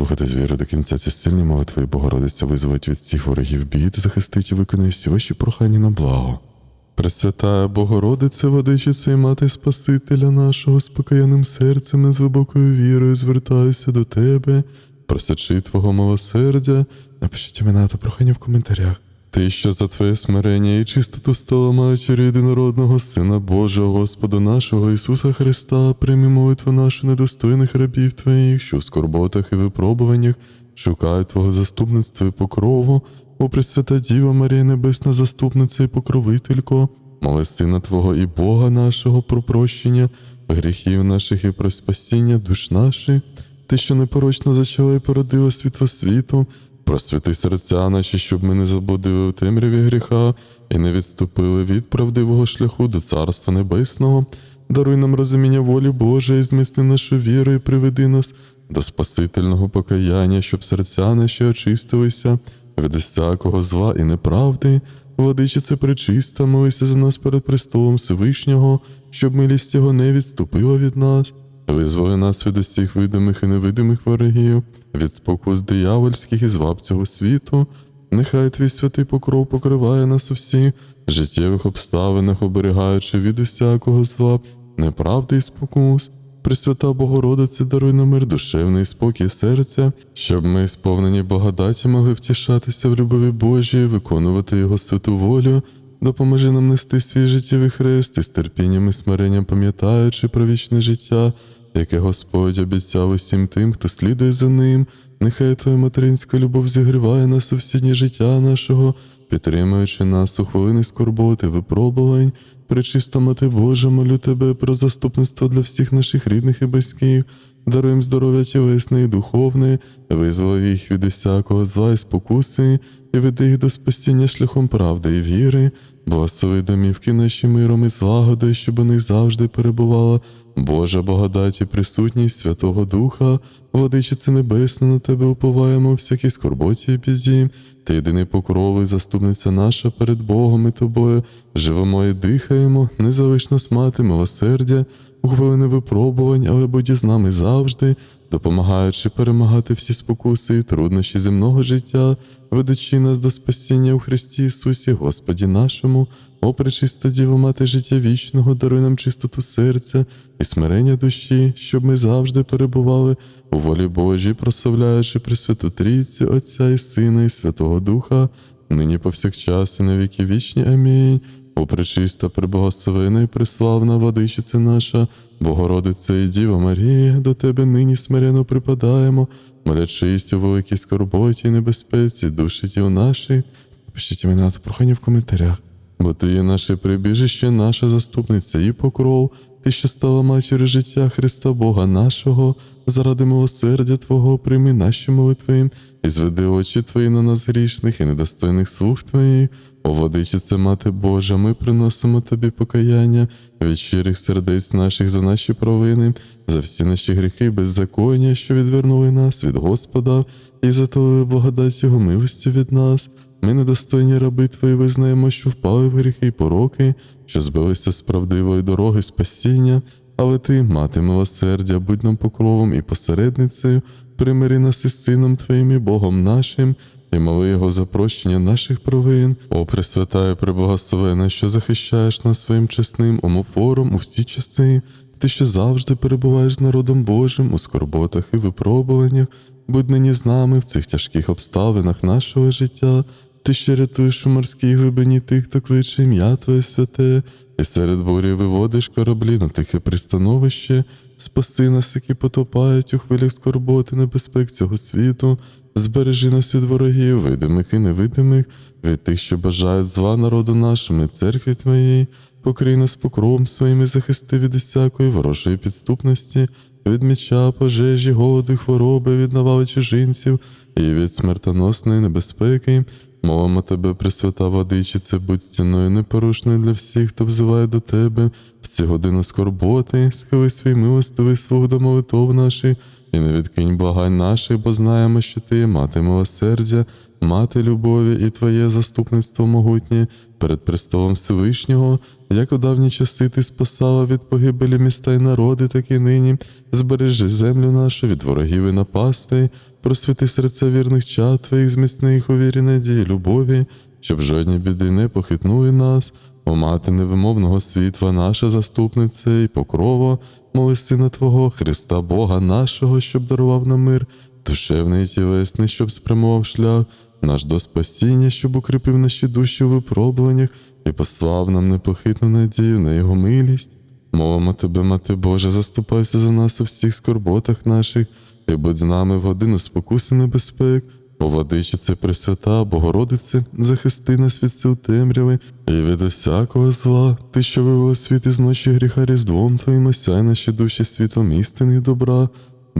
Слухати звіру до кінця ці сильні молитви, Богородиця визволить від всіх ворогів бід, захистить і виконає всі ваші прохання на благо. Пресвятая Богородице, водичиця і мати Спасителя нашого, з покаяним серцем і з глибокою вірою звертаюся до Тебе, просячи Твого милосердя, напишіть імена та прохання в коментарях. Ти, що за Твоє смирення і чистоту стала матір'ю єдинородного Сина Божого, Господа нашого Ісуса Христа, прийми молитву нашу недостойних рабів Твоїх, що в скорботах і випробуваннях шукають Твого заступництва і покрову, о Пресвята Діва Марія Небесна заступниця і покровителько, моли Сина Твого і Бога нашого про прощення гріхів наших і про спасіння душ наших, Ти, що непорочно зачала і породила світло світу, просвіти серця наші, щоб ми не заблудили у темряві гріха і не відступили від правдивого шляху до Царства Небесного. Даруй нам розуміння волі Божої, зміцни нашу віру і приведи нас до Спасительного покаяння, щоб серця наші очистилися від всякого зла і неправди. Владичице пречиста, молися за нас перед престолом Всевишнього, щоб милість Його не відступила від нас. Визволи нас від усіх видимих і невидимих ворогів, від спокус диявольських і зваб цього світу. Нехай твій святий покров покриває нас у всіх життєвих обставинах, оберігаючи від усякого зла, неправди і спокус. Пресвята Богородице, даруй нам мир душевний спокій серця, щоб ми, сповнені благодаті, могли втішатися в любові Божій, виконувати Його святу волю. Допоможи нам нести свій життєвий хрест і з терпінням і смиренням пам'ятаючи про вічне життя, яке Господь обіцяв усім тим, хто слідує за ним. Нехай Твоя материнська любов зігріває нас у всі дні життя нашого, підтримуючи нас у хвилини скорботи, випробувань. Пречиста Мати Божа, молю тебе про заступництво для всіх наших рідних і близьких. Даруй здоров'я тілесне і духовне, визволи їх від усякого зла і спокуси, і веди їх до спасіння шляхом правди і віри, благослови домівки наші миром і злагодою, щоб у них завжди перебувала Божа благодать і присутність Святого Духа, Владичице Небесна, на тебе уповаємо у всякій скорботі і біді. Ти єдиний покров і заступниця наша перед Богом і тобою. Живемо і дихаємо, не залиш нас мати милосердя, у випробувань, але будь з нами завжди, допомагаючи перемагати всі спокуси і труднощі земного життя, ведучи нас до спасіння у Христі Ісусі, Господі нашому, о пречиста Діва Мати життя вічного, даруй нам чистоту серця і смирення душі, щоб ми завжди перебували у волі Божій, прославляючи Пресвяту Трійцю, Отця і Сина, і Святого Духа, нині повсякчас і на віки вічні. Амінь. О пречиста, і преславна владичиця наша, Богородиця і Діва Марія, до тебе нині смирено припадаємо, молячись у великій скорботі і небезпеці, душі тіл наші. Пишіть імена та прохання в коментарях. Бо ти є наше прибіжище, наша заступниця і покров, ти, що стала матір'ю життя Христа Бога нашого, заради милосердя Твого прийми наші молитви, і зведи очі Твої на нас грішних і недостойних слуг Твоїх. О, водичице, Мати Божа, ми приносимо Тобі покаяння від щирих сердець наших за наші провини, за всі наші гріхи і беззаконня, що відвернули нас від Господа, і за Твою благодать Його милостю від нас. Ми, недостойні раби Твої, визнаємо, що впали в гріхи й пороки, що збилися з правдивої дороги спасіння, але Ти, мати милосердя, будь нам покровом і посередницею, примири нас із Сином Твоїм і Богом нашим, і моли Його за прощення наших провин, о Пресвятая Преблагословена, що захищаєш нас своїм чесним омофором у всі часи, ти, що завжди перебуваєш з народом Божим у скорботах і випробуваннях, будь нині з нами в цих тяжких обставинах нашого життя. Ти ще рятуєш у морській глибині тих, хто кличе ім'я Твоє святе, і серед бурі виводиш кораблі на тихе пристановище, спаси нас, які потопають у хвилях скорботи, небезпек цього світу, збережи нас від ворогів, видимих і невидимих, від тих, що бажають зла народу нашому церкві Твоїй, покрий нас покровом своїм і захисти від усякої ворожої підступності, від меча, пожежі, голоду, хвороби, від навали чужинців і від смертоносної небезпеки. Мовимо тебе, Пресвята Водичице, будь стіною непорушною для всіх, хто взиває до тебе. В цю годину скорботи, схили свій милостивий слух до молитов наших, і не відкинь благань наших, бо знаємо, що ти мати милосердя, мати любові і твоє заступництво могутнє перед престолом Всевишнього, як у давні часи ти спасала від погибелі міста й народи, так і нині. Збережи землю нашу від ворогів і напастей, просвіти серця вірних чад твоїх, зміцни їх у вірі, надії, любові, щоб жодні біди не похитнули нас. О мати невимовного світла, наша заступниця і покрова, моли Сина Твого, Христа Бога нашого, щоб дарував нам мир, душевний і тілесний, щоб спрямував шлях, наш до спасіння, щоб укріпив наші душі у випробуваннях і послав нам непохитну надію на Його милість. Мовимо тебе, Мати Божа, заступайся за нас у всіх скорботах наших, і будь з нами в годину спокуси небезпек. О, владичице Пресвята, Богородице, захисти нас від сил темряви і від усякого зла, ти, що вивела світ із ночі гріха різдвом твоїм, осяй наші душі світом істини і добра.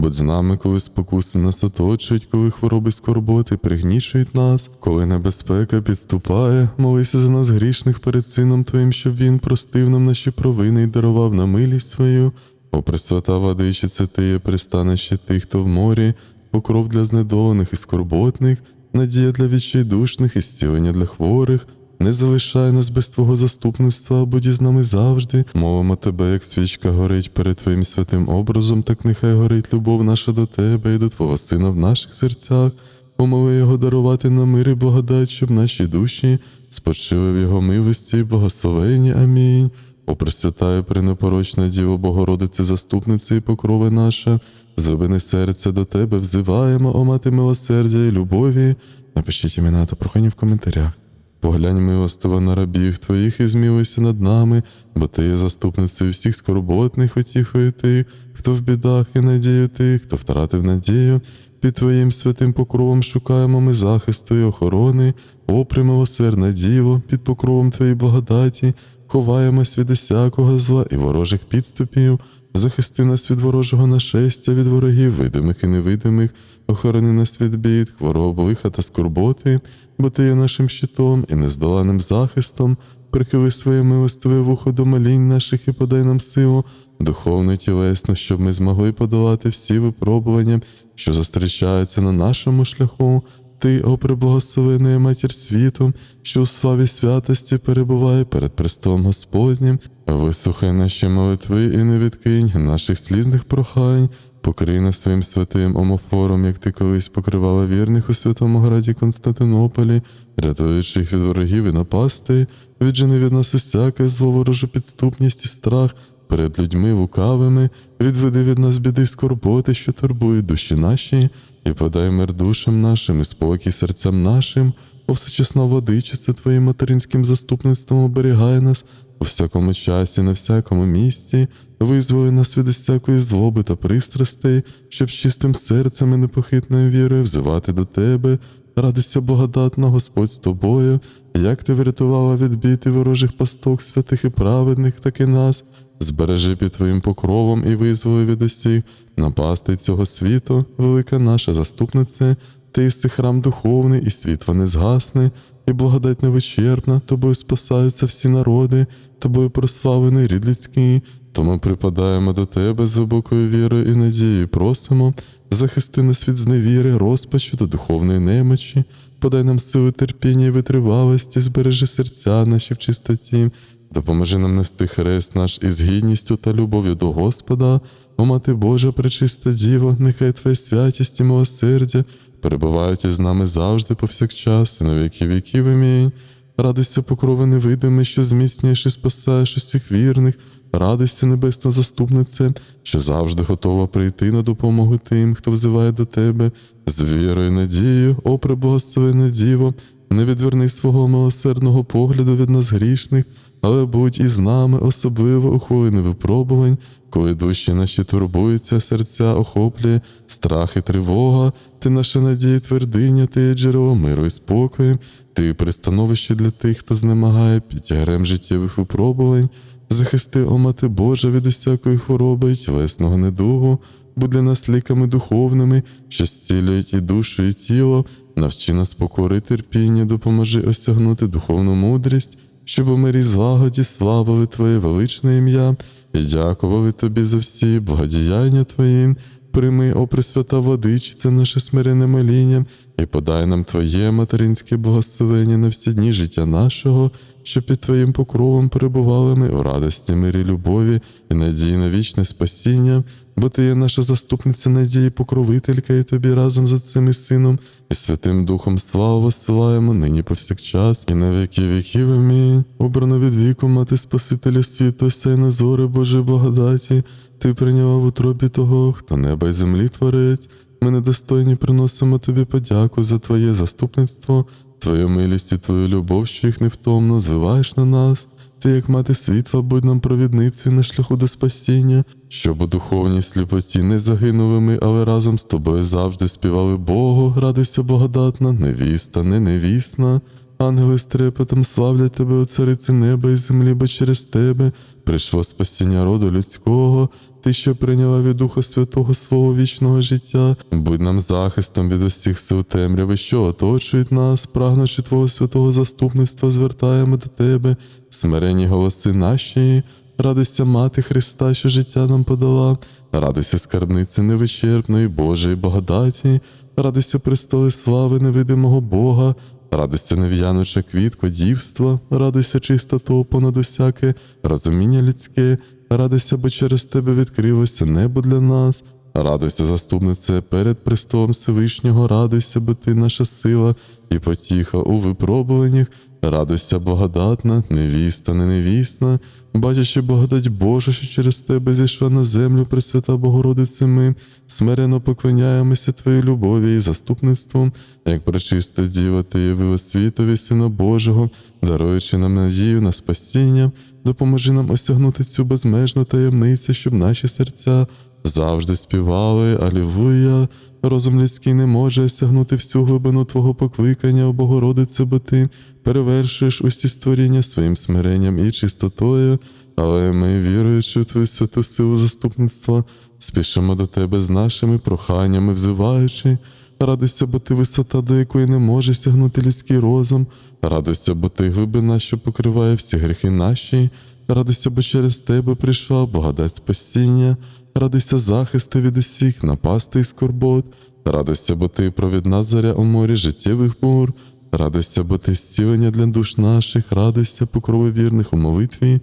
Будь з нами, коли спокуси нас оточують, коли хвороби скорботи пригнічують нас, коли небезпека підступає, молися за нас грішних перед Сином Твоїм, щоб Він простив нам наші провини і дарував нам милість свою. О, Пресвята Владичице, Ти є пристанище тих, хто в морі, покров для знедолених і скорботних, надія для відчайдушних і зцілення для хворих. Не залишай нас без Твого заступництва, будь із нами завжди. Мовимо Тебе, як свічка горить перед Твоїм святим образом, так нехай горить любов наша до Тебе і до Твого Сина в наших серцях. Помови Його дарувати нам мир і благодать, щоб наші душі спочили в Його милості і благословенні. Амінь. О Пресвятаю, пренепорочна Діво Богородице, заступниця і покрови наша, звини серця до Тебе взиваємо, о мати милосердя і любові. Напишіть імена та прохання в коментарях. Поглянь милостиво на рабів твоїх і змілуйся над нами, бо ти є заступницею всіх скорботних, утіхою тих, хто в бідах і надію тих, хто втратив надію. Під Твоїм святим покровом шукаємо ми захисту і охорони, о примилосердна діво, під покровом Твоєї благодаті, ховаємось від усякого зла і ворожих підступів, захисти нас від ворожого нашестя, від ворогів, видимих і невидимих, охорони нас від бід, хвороб, лиха та скорботи, бо ти є нашим щитом і нездоланим захистом. Прихили своє милостиве вухо до молінь наших і подай нам силу, духовно і тілесно, щоб ми змогли подолати всі випробування, що зустрічаються на нашому шляху. Ти, о преблагословена матір світу, що у славі святості перебуває перед престолом Господнім, вислухай наші молитви і не відкинь наших слізних прохань, покрий нас своїм святим омофором, як ти колись покривала вірних у святому граді Константинополі, рятуючи їх від ворогів і напасти, віджени від нас усяке зло, ворожу підступність і страх перед людьми лукавими, відведи від нас біди скорботи, що турбують душі наші, і подай мир душам нашим і спокій серцям нашим, о всечесна водичице Твоїм материнським заступництвом оберігай нас у всякому часі, на всякому місці, визволи нас від усякої злоби та пристрастей, щоб з чистим серцем і непохитною вірою взивати до Тебе, радуйся благодатна Господь з тобою, як ти врятувала від бід ворожих пасток святих і праведних, так і нас. Збережи під Твоїм покровом і визволи від усіх напасти цього світу, велика наша заступниця, ти єси храм духовний, і світло не згасне, і благодать невичерпна, тобою спасаються всі народи, тобою прославлений рід людський. Тому припадаємо до тебе з глибокою вірою і надією, просимо, захисти нас від зневіри, розпачу та духовної немочі, подай нам сили терпіння і витривалості, збережи серця наші в чистоті, допоможи нам нести хрест наш із гідністю та любов'ю до Господа, о мати Божа, пречиста Діво, нехай Твоя святість і милосердя перебувають із нами завжди повсякчас і на віки віків. Амінь. Радуйся, покрови невидимий, що зміцнюєш і спасаєш усіх вірних. Радуйся, небесна заступниця, що завжди готова прийти на допомогу тим, хто взиває до тебе, з вірою надією, о преблагословенна Діво, не відверни свого милосердного погляду від нас грішних, але будь із нами, особливо у хвилини випробувань, коли душі наші турбуються, серця охоплює, страх і тривога, ти наша надія, твердиня, ти є джерело миру і спокою, ти пристановище для тих, хто знемагає під тягарем життєвих випробувань. Захисти, о мати Божа, від усякої хвороби і тілесного недугу, будь для нас ліками духовними, що зцілюють і душу, і тіло, навчи нас покори терпіння, допоможи осягнути духовну мудрість, щоб у мирі злагоді славили Твоє величне ім'я і дякували Тобі за всі благодіяння Твої. Прийми, о Пресвята Водичице, наше смирене моління, і подай нам Твоє материнське благословення на всі дні життя нашого, що під Твоїм покровом перебували ми у радості, мирі, любові і надії на вічне спасіння, бо Ти є наша заступниця надії, покровителька, і Тобі разом з Отцем і Сином і Святим Духом славу висилаємо нині повсякчас, і на віки віків. Амінь. Обрано від віку, мати Спасителя світу, сяй на зори Божої благодаті. Ти прийняла в утробі того, хто неба й землі творець. Ми недостойні приносимо тобі подяку за Твоє заступництво, Твою милість і Твою любов, що їх невтомно звиваєш на нас. Ти, як мати світла, будь нам провідницею на шляху до спасіння, щоб у духовній сліпоті не загинули ми, але разом з тобою завжди співали Богу, радуйся благодатна, невіста, не невісна. Ангели з трепетом славлять тебе, о цариці неба і землі, бо через тебе прийшло спасіння роду людського. Ти, що прийняла від Духа Святого свого вічного життя, будь нам захистом від усіх сил темряви, що оточують нас, прагнучи Твого святого заступництва, звертаємо до Тебе, смирені голоси наші, радуйся мати Христа, що життя нам подала, радуйся скарбниці невичерпної Божої благодаті, радуйся престоли слави невидимого Бога, радуйся нев'януча квітко дівства, радуйся чистоту понад усяке розуміння людське, радуйся, бо через тебе відкрилося небо для нас. Радуйся, заступнице, перед престолом Всевишнього, радуйся, бо ти наша сила і потіха у випробуваннях, радуйся, благодатна, невіста, не невісна, бачачи благодать Божу, що через тебе зійшла на землю, Пресвята Богородице ми, смирено поклоняємося Твоїй любові і заступництвом, як пречиста діва Ти явила світові Сина Божого, даруючи нам надію на спасіння, допоможи нам осягнути цю безмежну таємницю, щоб наші серця завжди співали Алілуя. Розум людський не може осягнути всю глибину Твого покликання, о Богородице, бо ти перевершуєш усі створіння своїм смиренням і чистотою, але ми, віруючи в Твою святу силу заступництва, спішимо до Тебе з нашими проханнями, взиваючи. Радуйся, бо ти висота, до якої не може сягнути людський розум. Радуйся, бо ти глибина, що покриває всі гріхи наші. Радуйся, бо через тебе прийшла благодать спасіння. Радуйся захисти від усіх, напасти і скорбот. Радуйся, бо ти провідна заря у морі життєвих бур. Радуйся, бо ти зцілення для душ наших, радуйся, покрови вірних у молитві.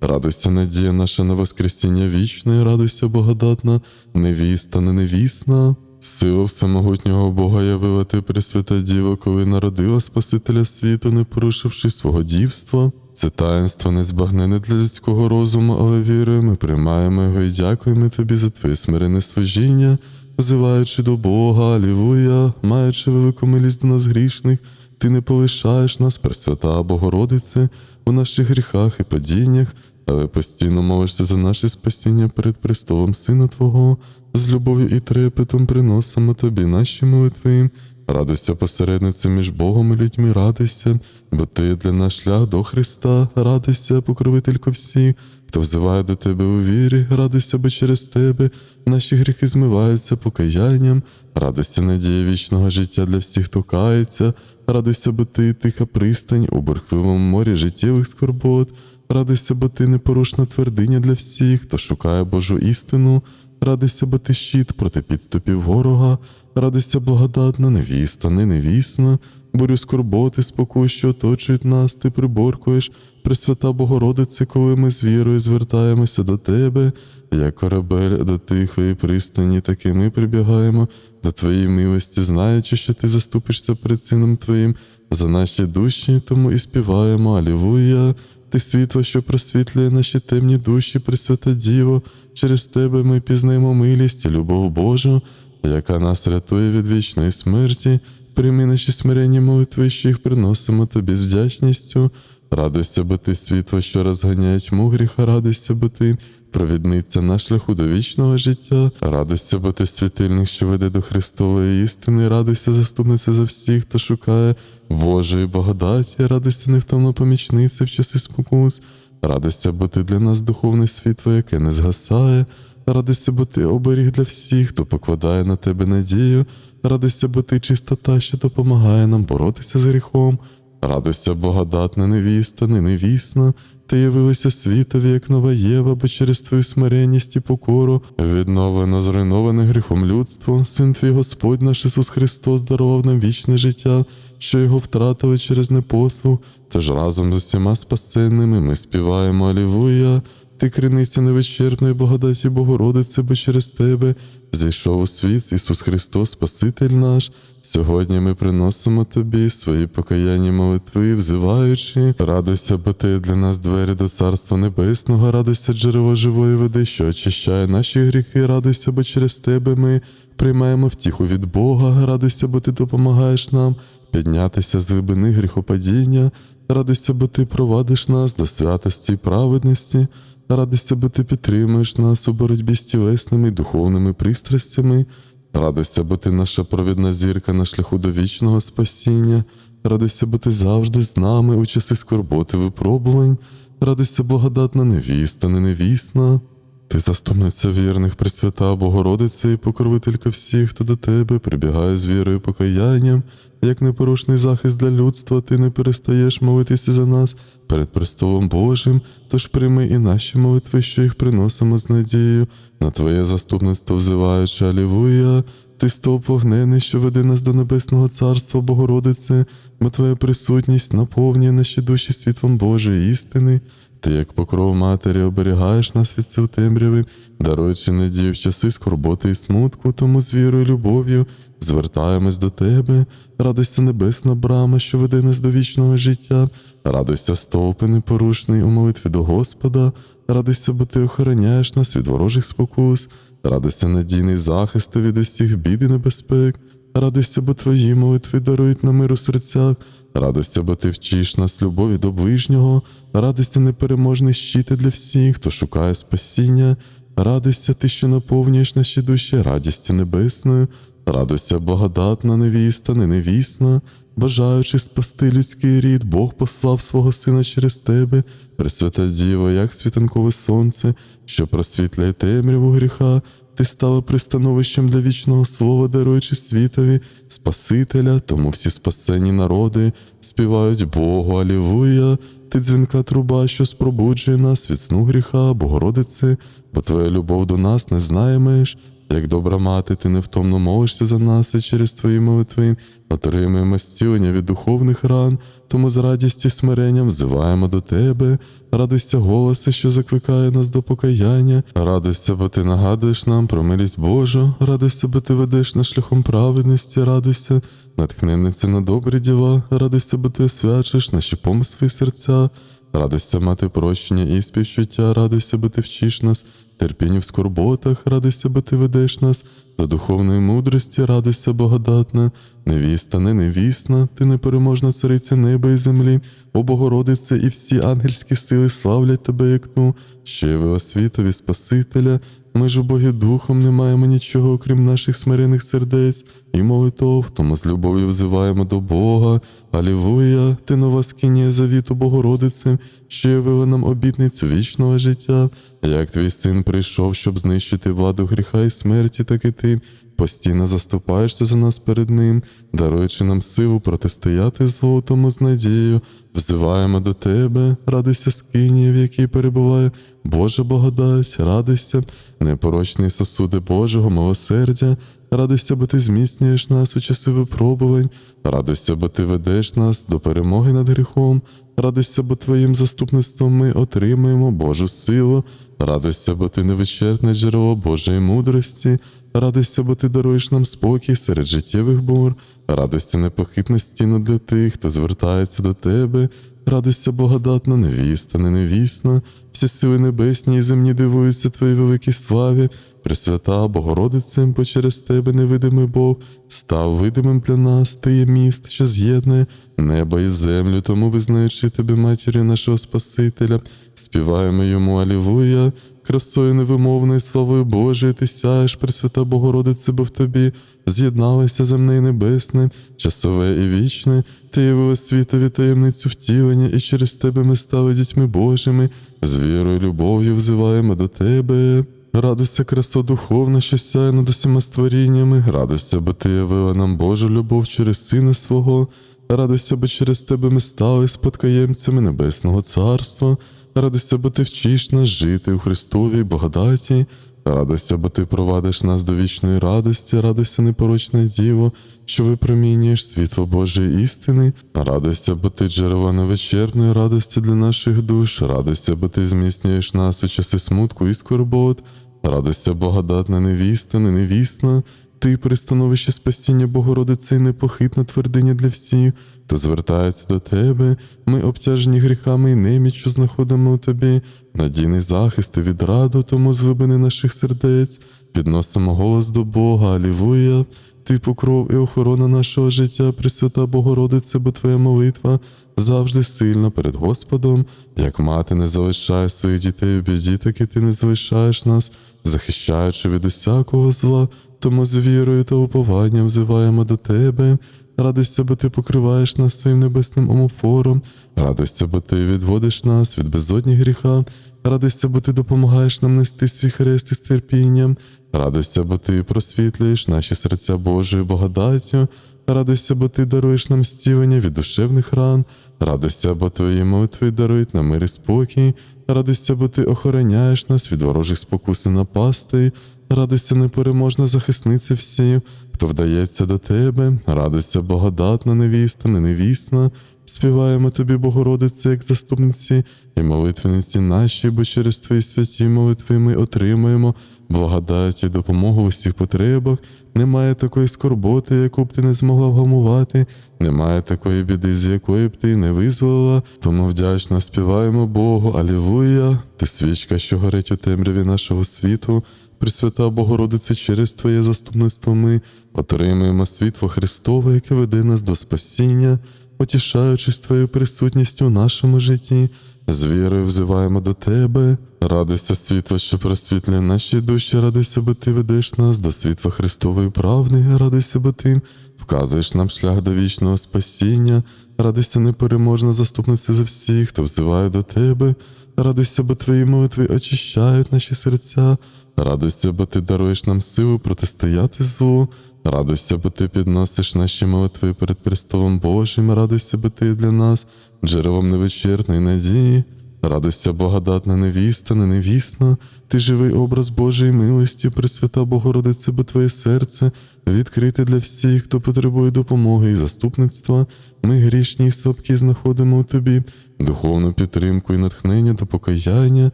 Радуйся, надія наша на Воскресіння вічне, радуйся, благодатна, невіста, не невісна. Сила всемогутнього Бога явила ти, Пресвята Діва, коли народила Спасителя світу, не порушивши свого дівства. Це таїнство незбагнене для людського розуму, але вірою ми приймаємо його і дякуємо тобі за твоє смирене служіння, взиваючи до Бога, Алілуя, маючи велику милість до нас грішних, ти не полишаєш нас, Пресвята Богородице, у наших гріхах і падіннях, але постійно молишся за наше спасіння перед престолом Сина Твого, з любов'ю і трепетом приносимо тобі наші молитви. Радуйся, посередниця між Богом і людьми, радуйся, бо ти для нас шлях до Христа, радуйся, покровителько всіх, хто взиває до тебе у вірі, радуйся, бо через тебе наші гріхи змиваються покаянням, радуйся, надія вічного життя для всіх, хто кається, радуйся, бо ти тиха пристань у бурхливому морі життєвих скорбот, радуйся, бо ти непорушна твердиня для всіх, хто шукає Божу істину. Радуйся, бо ти щит проти підступів ворога, радуйся, благодатна, невіста, не невісна, бурю скорботи, спокій, що оточують нас, ти приборкуєш, Пресвята Богородице, коли ми з вірою звертаємося до тебе, як корабель до тихої пристані, так і ми прибігаємо до Твоєї милості, знаючи, що ти заступишся перед Сином Твоїм за наші душі, тому і співаємо Алілуя. Ти світло, що просвітлює наші темні душі, Пресвята Діво, через тебе ми пізнаємо милість і любов Божу, яка нас рятує від вічної смерті. Прийми наші смиренні молитви, що їх приносимо тобі з вдячністю. Радуйся, бо ти світло, що розганяє тьму гріха, радуйся, бо ти провідниця на шляху до вічного життя. Радуйся, бо ти світильник, що веде до Христової істини. Радуйся, заступниця за всіх, хто шукає Божої благодаті, радуйся, невтомно помічниця в часи спокус. Радуйся, бо ти для нас духовне світло, яке не згасає. Радуйся, бо ти оберіг для всіх, хто покладає на тебе надію. Радуйся, бо ти чистота, що допомагає нам боротися з гріхом. Радуйся, благодатна невіста, не невісна, ти явилася світові, як нова Єва, бо через твою смиренність і покору відновлено зруйноване гріхом людство. Син твій Господь наш Ісус Христос дарував нам вічне життя, що його втратили через непослух. Тож разом з усіма спасенними ми співаємо Алілуя. Ти криниця невичерпної благодаті Богородице, бо через тебе. Зійшов у світ Ісус Христос, Спаситель наш. Сьогодні ми приносимо тобі свої покаянні молитви, взиваючи, радуйся, бо ти для нас двері до Царства Небесного, радуйся джерело живої води, що очищає наші гріхи, радуйся, бо через тебе ми приймаємо втіху від Бога, радуйся, бо ти допомагаєш нам піднятися з глибини гріхопадіння, радуйся, бо ти провадиш нас до святості і праведності. Радуйся, бо ти підтримуєш нас у боротьбі з тілесними і духовними пристрастями. Радуйся, бо ти наша провідна зірка на шляху до вічного спасіння. Радуйся, бо ти завжди з нами у часи скорботи випробувань. Радуйся, благодатна невіста, не невісна. Ти заступниця вірних, Пресвята Богородиця і покровителька всіх, хто до тебе прибігає з вірою покаянням, як непорушний захист для людства, ти не перестаєш молитися за нас перед престолом Божим, тож прийми і наші молитви, що їх приносимо з надією, на Твоє заступництво взиваючи, Алілуя. Ти стовп вогнений, що веде нас до Небесного Царства Богородице, бо Твоя присутність наповнює наші душі світлом Божої істини. Ти, як покров матері, оберігаєш нас від сил темряви, даруючи надію в часи скорботи і смутку, тому з вірою і любов'ю звертаємось до тебе, радуйся небесна брама, що веде нас до вічного життя, радуйся стовпи непорушний у молитві до Господа, радуйся, бо ти охороняєш нас від ворожих спокус, радуйся надійний захист від усіх бід і небезпек. Радуйся, бо твої молитви дарують нам мир у серцях, радуйся, бо ти вчиш нас любові до ближнього, радуйся непереможний щити для всіх, хто шукає спасіння, радуйся ти, що наповнюєш наші душі радістю небесною, радуйся, благодатна невіста, не невісна, бажаючи спасти людський рід, Бог послав свого Сина через тебе, Пресвята Діва, як світанкове сонце, що просвітляє темряву гріха. Ти стала пристановищем для вічного слова, даруючи світові, Спасителя, тому всі спасені народи співають Богу, Алілуя. Ти дзвінка труба, що спробуджує нас від сну гріха, Богородице, бо твоя любов до нас не знає меж. Як добра мати, ти невтомно молишся за нас і через твої молитви отримуємо зцілення від духовних ран, тому з радістю і смиренням взиваємо до тебе. Радуйся, голоси, що закликає нас до покаяння. Радуйся, бо ти нагадуєш нам про милість Божу. Радуйся, бо ти ведеш нас шляхом праведності. Радуйся, натхненниця на добрі діла. Радуйся, бо ти освячуєш наші помисли і серця. Радуйся, мати прощення і співчуття, радуйся, бо ти вчиш нас, терпінь в скорботах, радуйся, бо ти ведеш нас. До духовної мудрості, радуйся, благодатна, невіста, не невісна, ти непереможна цариця неба і землі, о Богородице, і всі ангельські сили славлять тебе, як ну, ще ви освітові Спасителя. Ми ж у Богі Духом не маємо нічого, окрім наших смирених сердець і молитов, тому з любов'ю взиваємо до Бога. Алілуя, ти нова скиня завіту Богородице, що явила нам обітницю вічного життя. Як твій син прийшов, щоб знищити владу гріха і смерті, так і ти постійно заступаєшся за нас перед ним, даруючи нам силу протистояти злу, тому з надією. Взиваємо до тебе, радуйся скині, в якій перебуває. Божа благодать, радуйся, непорочні сосуди Божого милосердя, радуйся, бо ти зміцнюєш нас у часи випробувань, радуйся, бо ти ведеш нас до перемоги над гріхом, радуйся, бо твоїм заступництвом ми отримаємо Божу силу, радуйся, бо ти невичерпне джерело Божої мудрості. Радуйся, бо ти даруєш нам спокій серед життєвих бур, радуйся непохитна стіна для тих, хто звертається до тебе, радуйся благодатна невіста, не невісна, всі сили небесні і земні дивуються твоїй великій славі, Пресвята Богородице, бо через тебе невидимий Бог став видимим для нас, ти є міст, що з'єднує небо і землю, тому визнаючи тебе, матір'ю нашого Спасителя, співаємо йому Алілуя. Красою невимовною славою Божою ти сяєш, Пресвята Богородице, бо в тобі з'єдналося земне і небесне, часове і вічне, ти явила світові таємницю втілення, і через тебе ми стали дітьми Божими, з вірою і любов'ю взиваємо до тебе. Радуйся, красо духовна, що сяє над усіма створіннями, радуйся, бо ти явила нам Божу любов через Сина свого, радуйся, бо через тебе ми стали спадкоємцями Небесного Царства. Радуйся, бо ти вчиш нас жити у Христовій благодаті. Радуйся, бо ти провадиш нас до вічної радості, радуйся, непорочне Діво, що випромінюєш світло Божої істини. Радуйся, бо ти джерело невичерпної радості для наших душ. Радуйся, бо ти зміцнюєш нас у часи смутку і скорбот. Радуйся, благодатна невіста, не невісна. Ти пристановище спасіння Богородице і непохитна твердиня для всіх, хто звертається до тебе. Ми обтяжені гріхами і неміччю знаходимо у тобі. Надійний захист і відраду, тому з глибини наших сердець підносимо голос до Бога, Алілуя. Ти покров і охорона нашого життя, Пресвята Богородице, бо Твоя молитва завжди сильна перед Господом. Як мати не залишає своїх дітей у біді, так і ти не залишаєш нас, захищаючи від усякого зла. Тому з вірою та упованням взиваємо до тебе. Радуйся, бо ти покриваєш нас своїм небесним омофором. Радуйся, бо ти відводиш нас від безодні гріха. Радуйся, бо ти допомагаєш нам нести свій хрест із терпінням. Радуйся, бо ти просвітлюєш наші серця Божою благодаттю. Радуйся, бо ти даруєш нам зцілення від душевних ран. Радуйся, бо твої молитви дарують нам мир і спокій. Радуйся, бо ти охороняєш нас від ворожих спокус і напастей. Радуйся, непереможна захисниця всіх, хто вдається до тебе. Радуйся, благодатна невіста, не невісна. Співаємо тобі, Богородице, як заступниці і молитвениці наші, бо через твої святі молитви ми отримаємо благодать і допомогу в усіх потребах. Немає такої скорботи, яку б ти не змогла вгамувати, немає такої біди, з якої б ти не визволила. Тому вдячно співаємо Богу, Алілуя, ти свічка, що горить у темряві нашого світу. Пресвята Богородице, через Твоє заступництво ми отримуємо світло Христове, яке веде нас до спасіння, потішаючись Твоєю присутністю у нашому житті, з вірою взиваємо до Тебе. Радуйся, світло, що просвітлює наші душі, радуйся, бо ти ведеш нас до світла Христової правди, радуйся, бо ти вказуєш нам шлях до вічного спасіння, радуйся, непереможна заступниця за всіх, хто взиває до тебе. Радуйся, бо твої молитви очищають наші серця. Радуйся, бо ти даруєш нам силу протистояти злу. Радуйся, бо ти підносиш наші молитви перед Престолом Божим. Радуйся, бо ти для нас джерелом невичерпної надії. Радуйся, благодатна невіста, не невісна, ти живий образ Божої милості, Пресвята Богородице, бо твоє серце відкрите для всіх, хто потребує допомоги і заступництва. Ми грішні і слабкі знаходимо у тобі духовну підтримку і натхнення до покаяння.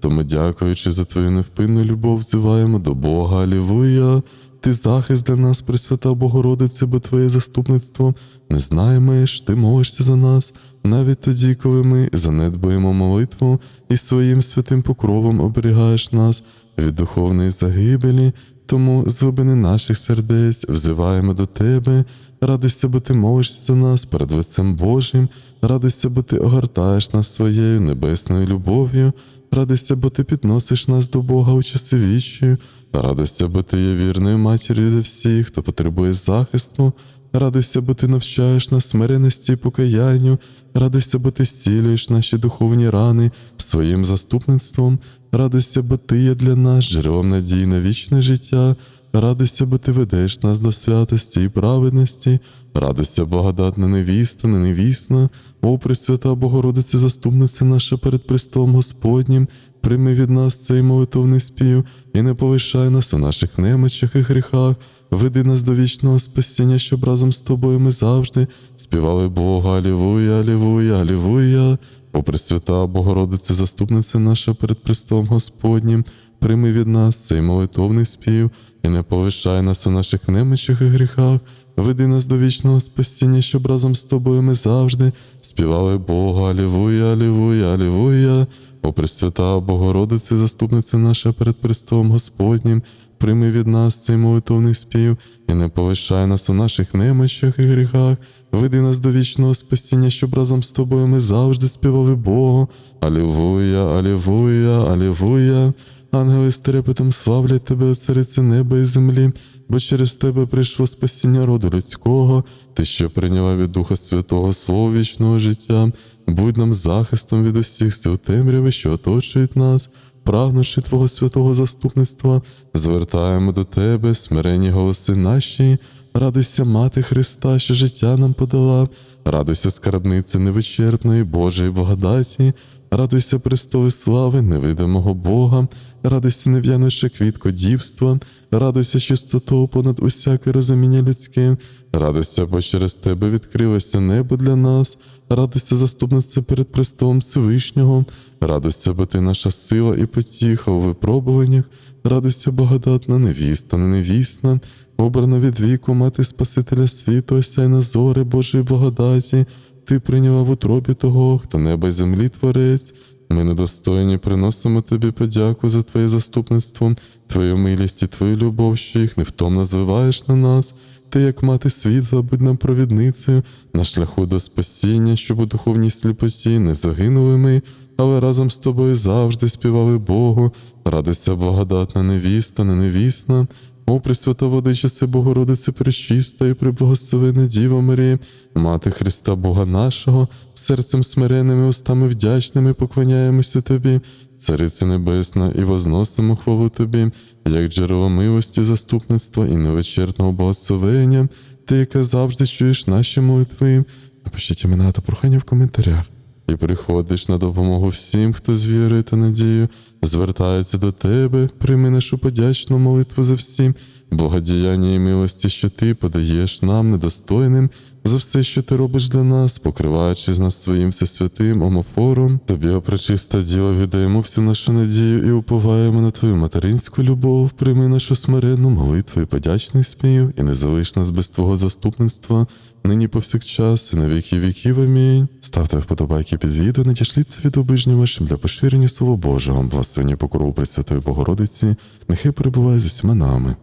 Тому, дякуючи за твою невпинну любов, взиваємо до Бога, Алілуя. Ти захист для нас, Пресвята Богородице, бо Твоє заступництво не знаєш, ти молишся за нас, навіть тоді, коли ми занедбуємо молитву і своїм святим покровом оберігаєш нас від духовної загибелі, тому з глибини наших сердець взиваємо до Тебе, радуйся, бо ти молишся за нас перед лицем Божим, радуйся, бо ти огортаєш нас своєю небесною любов'ю. Радуйся, бо ти підносиш нас до Бога у часи вічі. Радуйся, бо ти є вірною матір'ю для всіх, хто потребує захисту. Радуйся, бо ти навчаєш нас смиреності і покаянню. Радуйся, бо ти зцілюєш наші духовні рани своїм заступництвом. Радуйся, бо ти є для нас джерелом надії на вічне життя. Радуйся, бо ти ведеш нас до святості і праведності. Радуйся, благодатна невіста, не невісна, о Пресвята Богородице, заступниця наша перед Престолом Господнім, прийми від нас цей молитовний спів і не повишай нас у наших немочах і гріхах, веди нас до вічного спасіння, щоб разом з тобою ми завжди співали Бога, Алілуя, Алілуя, Алілуя. О Пресвята Богородице, заступниця наша перед Престолом Господнім, прийми від нас цей молитовний спів і не повишай нас у наших немочах і гріхах. Веди нас до вічного спасіння, щоб разом з тобою ми завжди співали Бога, Алілуя, Алілуя, Алілуя. О Пресвята Богородице, заступниця наша перед Престолом Господнім, прийми від нас цей молитовний спів і не повишай нас у наших немочах і гріхах. Веди нас до вічного спасіння, щоб разом з тобою ми завжди співали Бога. Алілуя, Алілуя, Алілуя. Ангели з трепетом славлять тебе, царице неба і землі, бо через тебе прийшло спасіння роду людського, ти, що прийняла від Духа Святого Слово вічного життя, будь нам захистом від усіх сил темряви, що оточують нас, прагнучи Твого святого заступництва, звертаємо до Тебе, смирені голоси наші, радуйся, Мати Христа, що життя нам подала, радуйся, скарбниці невичерпної Божої благодаті. радуйся, престоле слави, невидимого Бога, радуйся, нев'януще квітко дівства, радуйся чистоту понад усяке розуміння людське, радуйся, бо через тебе відкрилося небо для нас, радуйся, заступниця перед престолом Всевишнього, радуйся, бо ти наша сила і потіха у випробуваннях, радуйся, благодатна невіста, не невісна, обрана від віку, мати Спасителя світу, осяйна зори Божої благодаті, ти прийняла в утробі того, хто неба й землі творець. Ми недостойні приносимо тобі подяку за твоє заступництво, твою милість і твою любов, що їх невтомно звиваєш на нас. Ти, як мати світла, будь нам провідницею на шляху до спасіння, щоб у духовній сліпоті не загинули ми, але разом з тобою завжди співали Богу. Радуйся, благодатна невіста, не невісна. О, Пресвята Водичице Богородице пречиста і приблагословена Діва Марія, Мати Христа Бога нашого, серцем смиренними, устами вдячними поклоняємося Тобі, Царице Небесна, і возносимо хвалу Тобі, як джерело милості, заступництва і невичерпного благословення, Ти, яка завжди чуєш наші молитви. Напишіть імена та прохання в коментарях. І приходиш на допомогу всім, хто з вірою та надією звертається до тебе, прийми нашу подячну молитву за всім, благодіяння і милості, що ти подаєш нам, недостойним, за все, що ти робиш для нас, покриваючи з нас своїм всесвятим омофором. Тобі, о пречиста діло, віддаємо всю нашу надію і уповаємо на твою материнську любов, прийми нашу смиренну молитву і подячний спів, і не залиш нас без твого заступництва нині повсякчас, і на віки віків. Амінь. Ставте вподобайки під відео, надішліться від обижнім вашим для поширення Слова Божого, благословення покрову Пресвятої Богородиці, нехай перебуває з усіма нами.